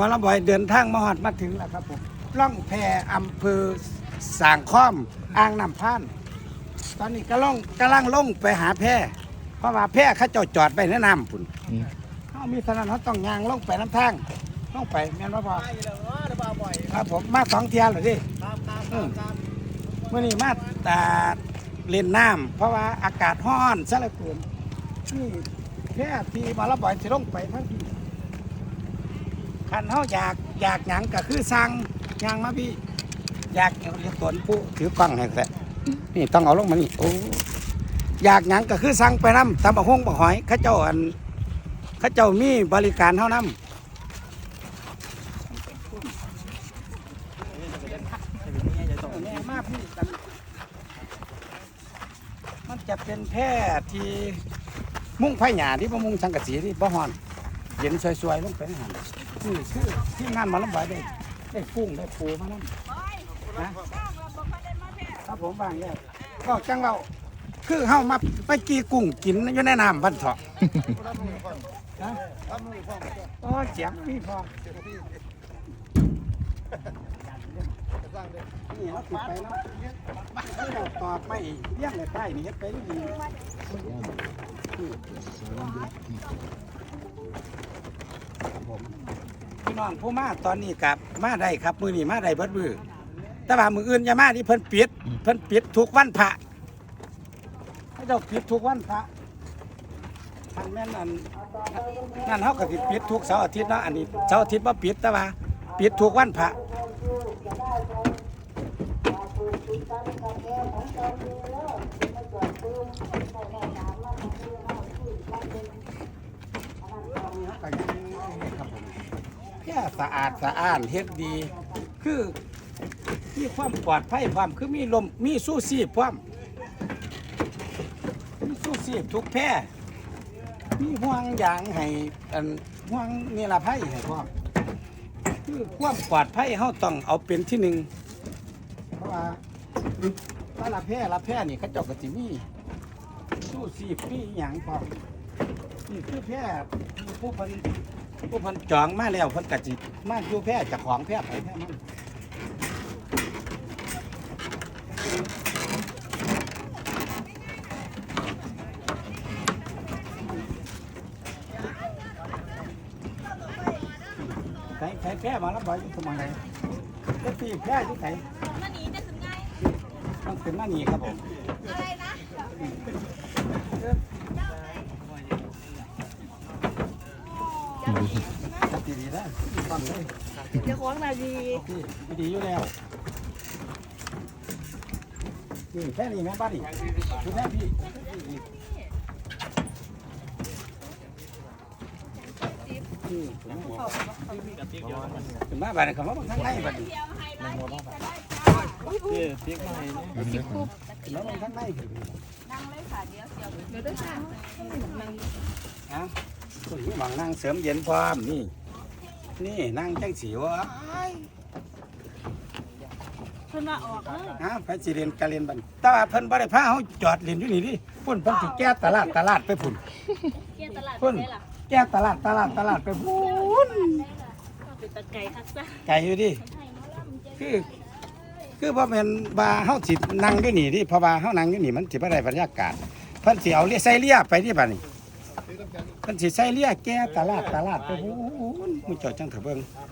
วันละบ่อยเดินทางมาฮอดมาถึงแล้วครับผมล่องแพอำเภอสางค้อมอ่างน้ำพาน ตอนนี้ก็ล่องกำลังลงไปหาแพเพราะว่าแพเขาเจ้าจอดไปแนะนำพุ่นอืมเขามีเท่านั้นเขาต้องยางลงไปน้ำทางลงไปแม่นว่าพอครับผมมาสองเที่ยวเลยดิอืมเมื่อนี้มาตาเล่นน้ำเพราะว่าอากาศร้อนซะเหลือเกินนี่แพที่มาละบ่อยสิลงไปทั้งที่ คันเขาอยากอยากหยังก็คือสั่งยังมาพี่อยากเรียกตนผู้ถือกล้องให้แหละนี่ต้องเอาลงมานี่โอ้อยากหยังก็คือสั่งไปน้ำตำบักฮงบักหอยเข้าเจ้าอันเข้าเจ้ามีบริการเท่าน้ำแม่มากพี่กันมันจะเป็นแพร่ที่มุ่งไผ่หยาที่บ่มุ่งสังกะสีที่บ่ฮอน เย็นสวยๆลงไปในหันนี่คือที่งานมาลำบากได้ได้กุ้งได้ปูมานั่นนะครับผมบางอย่ก็จังเราคือเฮามาไปกีกุ้งกินอยู่ในน้ำพันเถาะโอ้เสียงพี่พอนี่เราติดไปแล้วตอบไม่เลี้ยงเลยใต้นี่เฮ็ด ไปได้ดีผมพี่น้องผู้มาตอนนี้กลับมาได้ครับมือนี้มาได้เบิดมือแต่ว่ามืออื่นอย่ามาที่เพิ่นปิด เพิ่นปิดทุกวันพระให้เจ้าปิดทุกวันพระทันแม่นอันนั่นเขาก็สิปิดทุกเสาร์อาทิตย์เนาะอันนี้เสาร์อาทิตย์บ่ปิดแต่ว่าปิดทุกวันพระ แค่ สะอาดสะอ้านเฮ็ดดี คือมีความปลอดภัยความคือมีลมมีสู้ซีบความมีสู้ซีบทุกแพร่มีห่วงยางให้อันห่วงนิรภัยให้พร้อมคือความปลอดภัยเขาต้องเอาเป็นที่หนึ่งเพราะว่าถ้าละแพร่ละแพร่นี่เขาเจ้าก็สิมีสู้ซีบมีหยังพร้อมนี่คือแพร่ผู้เพัน ผู้เพันจองมาแล้วเพันกะจิมาอยู่แพร่เจากของแพร่ไปแพร่มันใส่ใส่แพร่มาแล้วบ่อยทำไมจะตีแพร่ที่ไหนนั่นนี้จะถึงไงต้องเป็นหน้าหนีครับผม อะไรนะ จะตีดีได้ฟังเลยเดี๋ยวของนาดีพี่ไม่ดีอยู่แล้วนี่แค่นี้แม่บ้านนี่คือแม่พี่นี่ถึงมาบ้านเขามาบางข้างในบ้านนี่เดียวให้ร้านนี้จะได้แล้วบางข้างในนั่งเลยค่ะเดี๋ยวเดี๋ยวเดี๋ยวด้วยค่ะอะ ส่วนนี้หวังนั่งเสริมเย็นพร้อมนี่ นี่นั่งจังสีวะเพิ่นมาออกเลยฮะไปสิเรียนกะเรียนบันแต่ว่าเพิ่นบ่ได้พาเฮาจอดเรียนอยู่นี่ดิพุ่นเพิ่นสิแก้ตลาดตลาดไปพุ่นเกี่ยตลาดพุ่นได้ล่ะแก้ตลาดตลาดตลาดไปพุ่นเป็นตะไก่คักซะไกลอยู่ดิคือคือบ่แม่นว่าเฮาสินั่งอยู่นี่ดิเพราะว่าเฮานั่งอยู่นี่มันสิบ่ได้บรรยากาศเพิ่นสิเอาเรือใส่เรือไปที่บัดนี้ เพิ่นสิใส่เลียแก่ตลาดตลาดไปพุ่นมึงจอดจังเถอะเบิ่ง